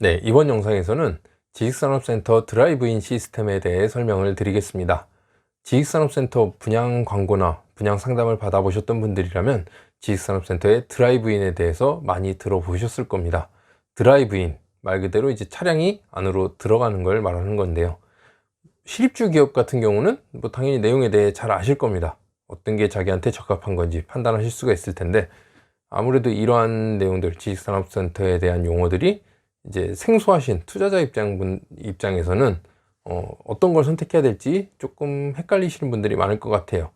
네, 이번 영상에서는 지식산업센터 드라이브인 시스템에 대해 설명을 드리겠습니다. 지식산업센터 분양 광고나 분양 상담을 받아보셨던 분들이라면 지식산업센터의 드라이브인에 대해서 많이 들어보셨을 겁니다. 드라이브인, 말 그대로 이제 차량이 안으로 들어가는 걸 말하는 건데요. 실입주 기업 같은 경우는 뭐 당연히 내용에 대해 잘 아실 겁니다. 어떤 게 자기한테 적합한 건지 판단하실 수가 있을 텐데 아무래도 이러한 내용들, 지식산업센터에 대한 용어들이 이제 생소하신 투자자 입장분 입장에서는 어, 어떤 걸 선택해야 될지 조금 헷갈리시는 분들이 많을 것 같아요.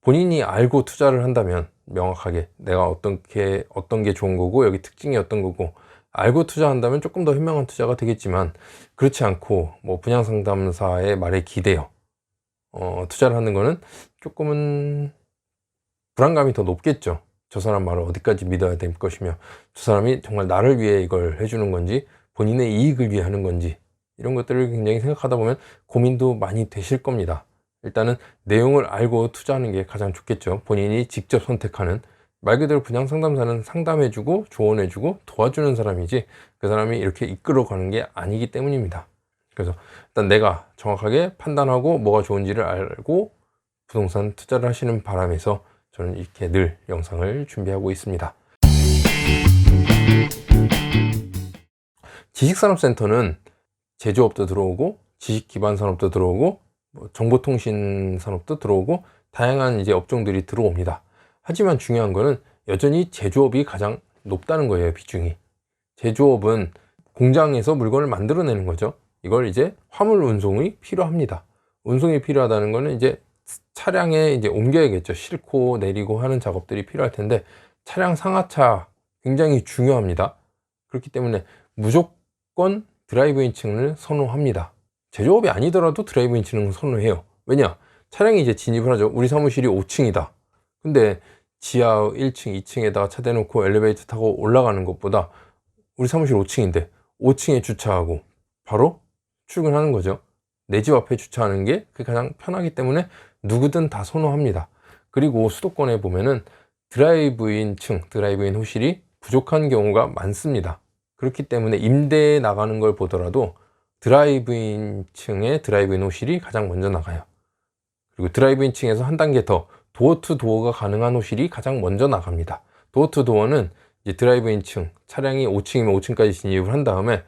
본인이 알고 투자를 한다면 명확하게 내가 어떤 게 어떤 게 좋은 거고 여기 특징이 어떤 거고 알고 투자한다면 조금 더 현명한 투자가 되겠지만 그렇지 않고 뭐 분양 상담사의 말에 기대요. 어, 투자를 하는 거는 조금은 불안감이 더 높겠죠. 저 사람 말을 어디까지 믿어야 될 것이며 저 사람이 정말 나를 위해 이걸 해주는 건지 본인의 이익을 위해 하는 건지 이런 것들을 굉장히 생각하다 보면 고민도 많이 되실 겁니다. 일단은 내용을 알고 투자하는 게 가장 좋겠죠. 본인이 직접 선택하는 말 그대로 분양 상담사는 상담해주고 조언해주고 도와주는 사람이지 그 사람이 이렇게 이끌어가는 게 아니기 때문입니다. 그래서 일단 내가 정확하게 판단하고 뭐가 좋은지를 알고 부동산 투자를 하시는 바람에서 저는 이렇게 늘 영상을 준비하고 있습니다. 지식산업센터는 제조업도 들어오고 지식기반 산업도 들어오고 뭐 정보통신 산업도 들어오고 다양한 이제 업종들이 들어옵니다. 하지만 중요한 거는 여전히 제조업이 가장 높다는 거예요, 비중이. 제조업은 공장에서 물건을 만들어내는 거죠. 이걸 이제 화물 운송이 필요합니다. 운송이 필요하다는 거는 이제 차량에 이제 옮겨야겠죠. 싣고 내리고 하는 작업들이 필요할 텐데 차량 상하차 굉장히 중요합니다. 그렇기 때문에 무조건 드라이브인 층을 선호합니다. 제조업이 아니더라도 드라이브인 층을 선호해요. 왜냐? 차량이 이제 진입을 하죠. 우리 사무실이 5층이다. 근데 지하 1층, 2층에다가 차 대놓고 엘리베이터 타고 올라가는 것보다 우리 사무실 5층인데 5층에 주차하고 바로 출근하는 거죠. 내 집 앞에 주차하는 게 가장 편하기 때문에 누구든 다 선호합니다. 그리고 수도권에 보면은 드라이브인 층, 드라이브인 호실이 부족한 경우가 많습니다. 그렇기 때문에 임대에 나가는 걸 보더라도 드라이브인 층의 드라이브인 호실이 가장 먼저 나가요. 그리고 드라이브인 층에서 한 단계 더 도어 투 도어가 가능한 호실이 가장 먼저 나갑니다. 도어 투 도어는 이제 드라이브인 층, 차량이 5층이면 5층까지 진입을 한 다음에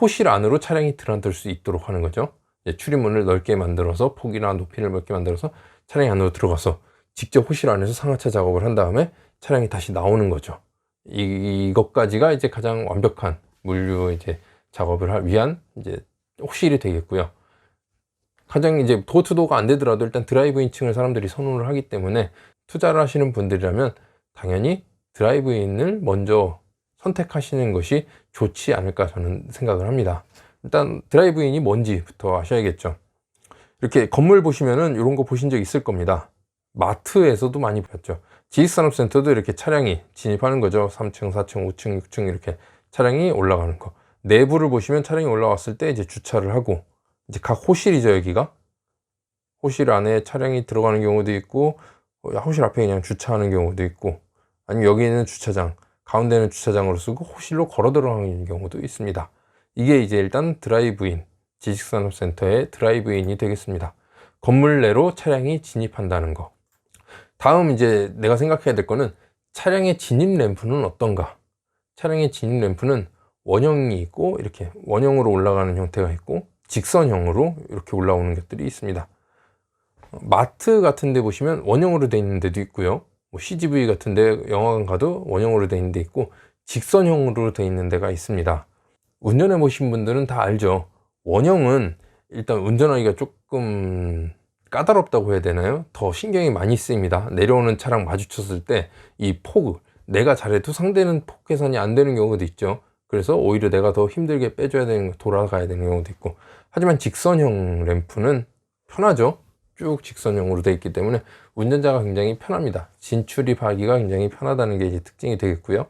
호실 안으로 차량이 들어들 수 있도록 하는 거죠. 출입문을 넓게 만들어서 폭이나 높이를 넓게 만들어서 차량이 안으로 들어가서 직접 호실 안에서 상하차 작업을 한 다음에 차량이 다시 나오는 거죠. 이, 이것까지가 이제 가장 완벽한 물류 이제 작업을 할 위한 이제 호실이 되겠고요. 가장 이제 도어투도어가 안 되더라도 일단 드라이브인 층을 사람들이 선호를 하기 때문에 투자를 하시는 분들이라면 당연히 드라이브인을 먼저 선택하시는 것이 좋지 않을까 저는 생각을 합니다. 일단 드라이브인이 뭔지부터 아셔야겠죠. 이렇게 건물 보시면은 이런 거 보신 적 있을 겁니다. 마트에서도 많이 봤죠. 지식산업센터도 이렇게 차량이 진입하는 거죠. 3층, 4층, 5층, 6층 이렇게 차량이 올라가는 거. 내부를 보시면 차량이 올라왔을 때 이제 주차를 하고 이제 각 호실이죠 여기가. 호실 안에 차량이 들어가는 경우도 있고 어, 호실 앞에 그냥 주차하는 경우도 있고 아니면 여기는 주차장, 가운데는 주차장으로 쓰고 호실로 걸어 들어가는 경우도 있습니다. 이게 이제 일단 드라이브인, 지식산업센터의 드라이브인이 되겠습니다. 건물 내로 차량이 진입한다는 거. 다음 이제 내가 생각해야 될 거는 차량의 진입 램프는 어떤가? 차량의 진입 램프는 원형이 있고 이렇게 원형으로 올라가는 형태가 있고 직선형으로 이렇게 올라오는 것들이 있습니다. 마트 같은 데 보시면 원형으로 되어 있는 데도 있고요. 뭐 CGV 같은 데 영화관 가도 원형으로 되어 있는 데 있고 직선형으로 되어 있는 데가 있습니다. 운전해 보신 분들은 다 알죠. 원형은 일단 운전하기가 조금 까다롭다고 해야 되나요? 더 신경이 많이 쓰입니다. 내려오는 차랑 마주쳤을 때 이 폭, 내가 잘해도 상대는 폭 계산이 안 되는 경우도 있죠. 그래서 오히려 내가 더 힘들게 빼줘야 되는, 돌아가야 되는 경우도 있고. 하지만 직선형 램프는 편하죠. 쭉 직선형으로 되어 있기 때문에 운전자가 굉장히 편합니다. 진출입하기가 굉장히 편하다는 게 이제 특징이 되겠고요.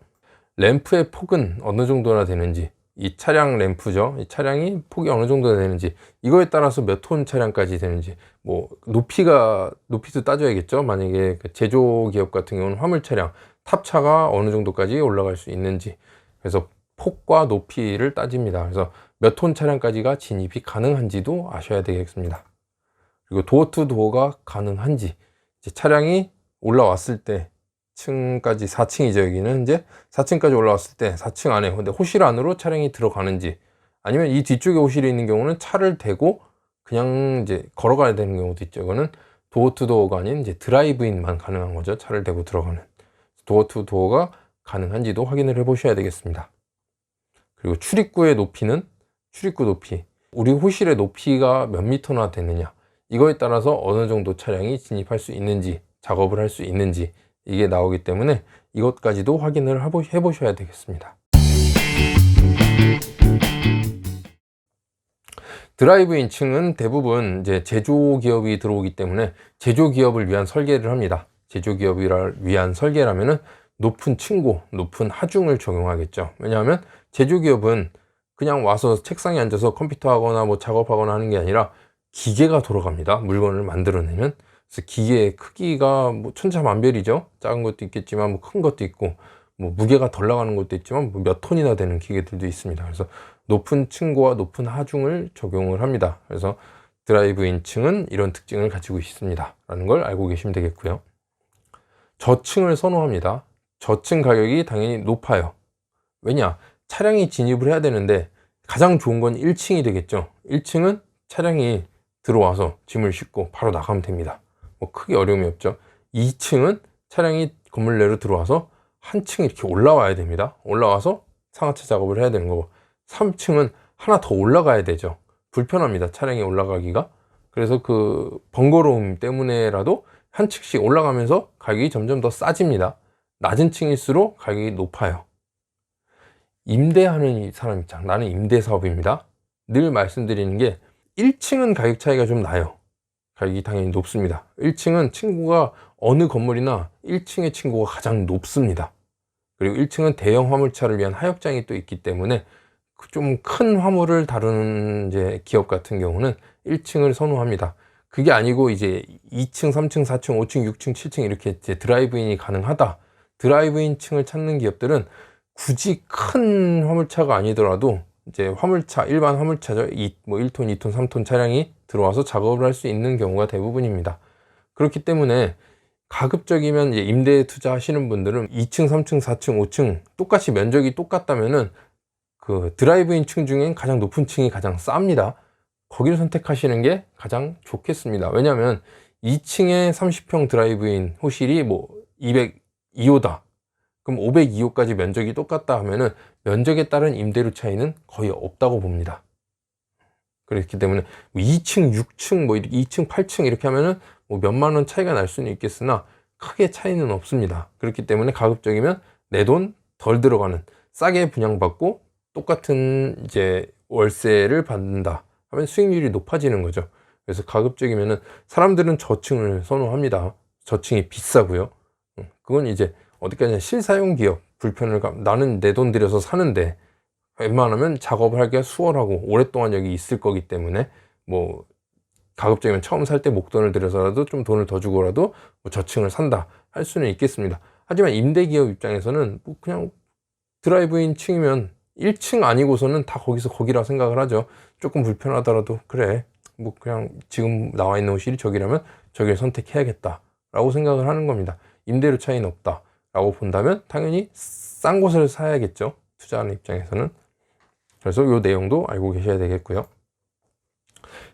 램프의 폭은 어느 정도나 되는지, 이 차량 램프죠. 이 차량이 폭이 어느 정도 되는지 이거에 따라서 몇 톤 차량까지 되는지 뭐 높이가 높이도 따져야겠죠. 만약에 그 제조 기업 같은 경우는 화물 차량 탑차가 어느 정도까지 올라갈 수 있는지 그래서 폭과 높이를 따집니다. 그래서 몇 톤 차량까지가 진입이 가능한지도 아셔야 되겠습니다. 그리고 도어 투 도어가 가능한지 차량이 올라왔을 때 층까지 4층이죠 여기는 이제 4층까지 올라왔을 때 4층 안에 근데 호실 안으로 차량이 들어가는지 아니면 이 뒤쪽에 호실이 있는 경우는 차를 대고 그냥 이제 걸어가야 되는 경우도 있죠. 이거는 도어 투 도어가 아닌 이제 드라이브인만 가능한 거죠. 차를 대고 들어가는. 도어 투 도어가 가능한지도 확인을 해 보셔야 되겠습니다. 그리고 출입구의 높이는 출입구 높이. 우리 호실의 높이가 몇 미터나 되느냐. 이거에 따라서 어느 정도 차량이 진입할 수 있는지 작업을 할 수 있는지 이게 나오기 때문에 이것까지도 확인을 해보- 해보셔야 되겠습니다. 드라이브 인 층은 대부분 이제 제조 기업이 들어오기 때문에 제조 기업을 위한 설계를 합니다. 제조 기업을 위한 설계라면은 높은 층고, 높은 하중을 적용하겠죠. 왜냐하면 제조 기업은 그냥 와서 책상에 앉아서 컴퓨터 하거나 뭐 작업하거나 하는 게 아니라 기계가 돌아갑니다. 물건을 만들어내면. 그래서 기계의 크기가 뭐 천차만별이죠. 작은 것도 있겠지만 뭐 큰 것도 있고 뭐 무게가 덜 나가는 것도 있지만 뭐 몇 톤이나 되는 기계들도 있습니다. 그래서 높은 층고와 높은 하중을 적용을 합니다. 그래서 드라이브인 층은 이런 특징을 가지고 있습니다. 라는 걸 알고 계시면 되겠고요. 저층을 선호합니다. 저층 가격이 당연히 높아요. 왜냐? 차량이 진입을 해야 되는데 가장 좋은 건 1층이 되겠죠. 1층은 차량이 들어와서 짐을 싣고 바로 나가면 됩니다. 뭐 크게 어려움이 없죠. 2층은 차량이 건물 내로 들어와서 한 층 이렇게 올라와야 됩니다. 올라와서 상하차 작업을 해야 되는 거고 3층은 하나 더 올라가야 되죠. 불편합니다. 차량이 올라가기가. 그래서 그 번거로움 때문에라도 한 층씩 올라가면서 가격이 점점 더 싸집니다. 낮은 층일수록 가격이 높아요. 임대하는 이 사람 입장, 나는 임대 사업입니다. 늘 말씀드리는 게 1층은 가격 차이가 좀 나요. 가격이 당연히 높습니다. 1층은 층고가 어느 건물이나 1층의 층고가 가장 높습니다. 그리고 1층은 대형 화물차를 위한 하역장이 또 있기 때문에 좀 큰 화물을 다루는 이제 기업 같은 경우는 1층을 선호합니다. 그게 아니고 이제 2층, 3층, 4층, 5층, 6층, 7층 이렇게 이제 드라이브인이 가능하다. 드라이브인 층을 찾는 기업들은 굳이 큰 화물차가 아니더라도 이제 화물차, 일반 화물차죠. 이, 뭐 1톤, 2톤, 3톤 차량이 들어와서 작업을 할 수 있는 경우가 대부분입니다. 그렇기 때문에 가급적이면 임대에 투자하시는 분들은 2층, 3층, 4층, 5층 똑같이 면적이 똑같다면은 그 드라이브인 층 중엔 가장 높은 층이 가장 쌉니다. 거기를 선택하시는 게 가장 좋겠습니다. 왜냐하면 2층에 30평 드라이브인 호실이 뭐 202호다. 그럼 502호까지 면적이 똑같다 하면은 면적에 따른 임대료 차이는 거의 없다고 봅니다. 그렇기 때문에 뭐 2층, 6층, 뭐 2층, 8층 이렇게 하면은 뭐 몇만 원 차이가 날 수는 있겠으나 크게 차이는 없습니다. 그렇기 때문에 가급적이면 내 돈 덜 들어가는 싸게 분양받고 똑같은 이제 월세를 받는다 하면 수익률이 높아지는 거죠. 그래서 가급적이면은 사람들은 저층을 선호합니다. 저층이 비싸고요. 음, 그건 이제 어디까지나 실사용 기업 불편을 감 나는 내 돈 들여서 사는데 웬만하면 작업을 하기가 수월하고 오랫동안 여기 있을 거기 때문에 뭐 가급적이면 처음 살 때 목돈을 들여서라도 좀 돈을 더 주고라도 뭐 저층을 산다 할 수는 있겠습니다. 하지만 임대기업 입장에서는 뭐 그냥 드라이브인 층이면 1층 아니고서는 다 거기서 거기라 생각을 하죠. 조금 불편하더라도 그래 뭐 그냥 지금 나와 있는 호실이 저기라면 저기를 선택해야겠다 라고 생각을 하는 겁니다. 임대료 차이는 없다 라고 본다면 당연히 싼 곳을 사야겠죠. 투자하는 입장에서는 그래서 이 내용도 알고 계셔야 되겠고요.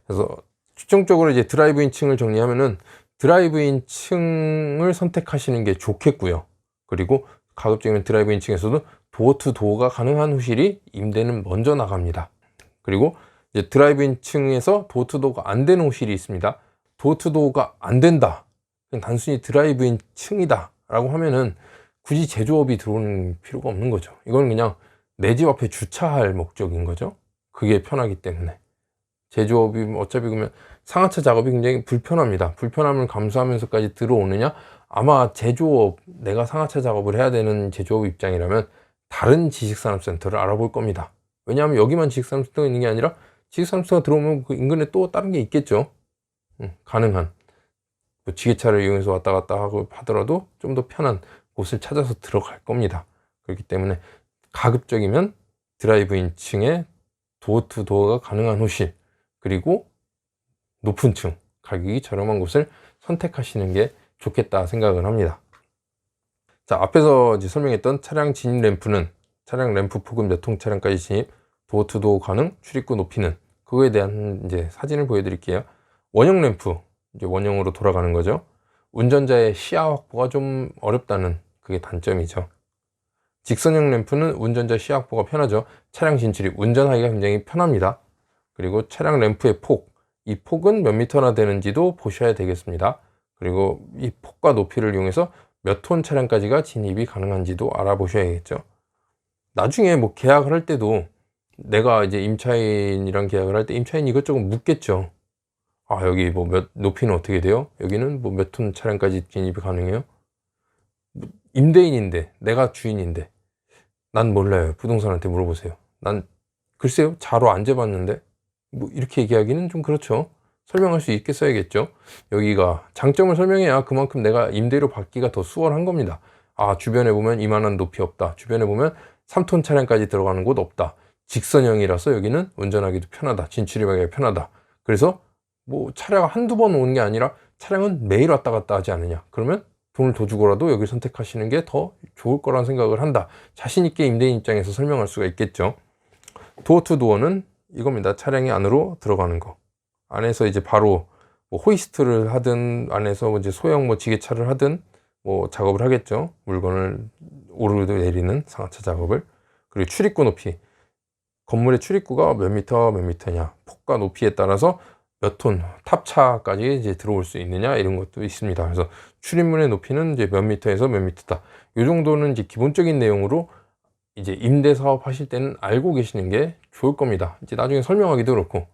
그래서 추정적으로 이제 드라이브인 층을 정리하면은 드라이브인 층을 선택하시는 게 좋겠고요. 그리고 가급적이면 드라이브인 층에서도 도어 투 도어가 가능한 호실이 임대는 먼저 나갑니다. 그리고 이제 드라이브인 층에서 도어 투 도어가 안 되는 호실이 있습니다. 도어 투 도어가 안 된다. 단순히 드라이브인 층이다. 라고 하면은 굳이 제조업이 들어오는 필요가 없는 거죠. 이건 그냥 내 집 앞에 주차할 목적인 거죠. 그게 편하기 때문에. 제조업이 어차피 그러면 상하차 작업이 굉장히 불편합니다. 불편함을 감수하면서까지 들어오느냐? 아마 제조업, 내가 상하차 작업을 해야 되는 제조업 입장이라면 다른 지식산업센터를 알아볼 겁니다. 왜냐하면 여기만 지식산업센터가 있는 게 아니라 지식산업센터가 들어오면 그 인근에 또 다른 게 있겠죠. 음, 가능한. 뭐 지게차를 이용해서 왔다 갔다 하고 하더라도 좀 더 편한 곳을 찾아서 들어갈 겁니다. 그렇기 때문에 가급적이면 드라이브인 층에 도어 투 도어가 가능한 호실 그리고 높은 층 가격이 저렴한 곳을 선택하시는 게 좋겠다 생각을 합니다. 자 앞에서 설명했던 차량 진입 램프는 차량 램프 폭은 몇통 차량까지 진입 도어 투 도어 가능 출입구 높이는 그거에 대한 이제 사진을 보여드릴게요. 원형 램프 이제 원형으로 돌아가는 거죠. 운전자의 시야 확보가 좀 어렵다는 그게 단점이죠. 직선형 램프는 운전자 시야 확보가 편하죠. 차량 진출입, 운전하기가 굉장히 편합니다. 그리고 차량 램프의 폭, 이 폭은 몇 미터나 되는지도 보셔야 되겠습니다. 그리고 이 폭과 높이를 이용해서 몇 톤 차량까지가 진입이 가능한지도 알아보셔야겠죠. 나중에 뭐 계약을 할 때도 내가 이제 임차인이랑 계약을 할 때 임차인 이것저것 묻겠죠. 아, 여기 뭐 몇, 높이는 어떻게 돼요? 여기는 뭐 몇 톤 차량까지 진입이 가능해요? 뭐 임대인인데, 내가 주인인데, 난 몰라요. 부동산한테 물어보세요. 난, 글쎄요, 자로 안 재봤는데, 뭐, 이렇게 얘기하기는 좀 그렇죠. 설명할 수 있겠어야겠죠. 여기가 장점을 설명해야 그만큼 내가 임대료 받기가 더 수월한 겁니다. 아, 주변에 보면 이만한 높이 없다. 주변에 보면 3톤 차량까지 들어가는 곳 없다. 직선형이라서 여기는 운전하기도 편하다. 진출입하기가 편하다. 그래서 뭐 차량 한두 번 오는 게 아니라 차량은 매일 왔다 갔다 하지 않느냐. 그러면 돈을 더 주고라도 여기 선택하시는 게 더 좋을 거란 생각을 한다. 자신 있게 임대인 입장에서 설명할 수가 있겠죠. 도어 투 도어는 이겁니다. 차량이 안으로 들어가는 거. 안에서 이제 바로 뭐 호이스트를 하든 안에서 이제 소형 뭐 지게차를 하든 뭐 작업을 하겠죠. 물건을 오르도 내리는 상하차 작업을. 그리고 출입구 높이. 건물의 출입구가 몇 미터 몇 미터냐. 폭과 높이에 따라서 몇 톤 탑차까지 이제 들어올 수 있느냐 이런 것도 있습니다. 그래서 출입문의 높이는 이제 몇 미터에서 몇 미터다. 이 정도는 이제 기본적인 내용으로 이제 임대 사업 하실 때는 알고 계시는 게 좋을 겁니다. 이제 나중에 설명하기도 그렇고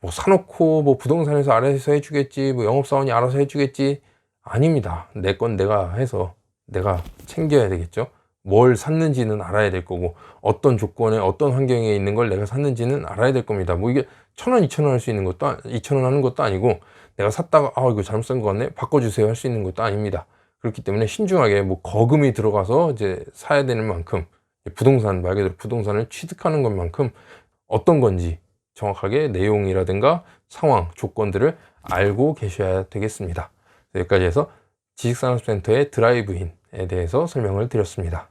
뭐 사놓고 뭐 부동산에서 알아서 해주겠지, 뭐 영업사원이 알아서 해주겠지 아닙니다. 내 건 내가 해서 내가 챙겨야 되겠죠. 뭘 샀는지는 알아야 될 거고 어떤 조건에 어떤 환경에 있는 걸 내가 샀는지는 알아야 될 겁니다. 뭐 이게 천 원, 이천 원 할 수 있는 것도 이천 원 하는 것도 아니고 내가 샀다가 아 이거 잘못 산 것 같네 바꿔주세요 할 수 있는 것도 아닙니다. 그렇기 때문에 신중하게 뭐 거금이 들어가서 이제 사야 되는 만큼 부동산 말 그대로 부동산을 취득하는 것만큼 어떤 건지 정확하게 내용이라든가 상황 조건들을 알고 계셔야 되겠습니다. 여기까지 해서 지식산업센터의 드라이브인에 대해서 설명을 드렸습니다.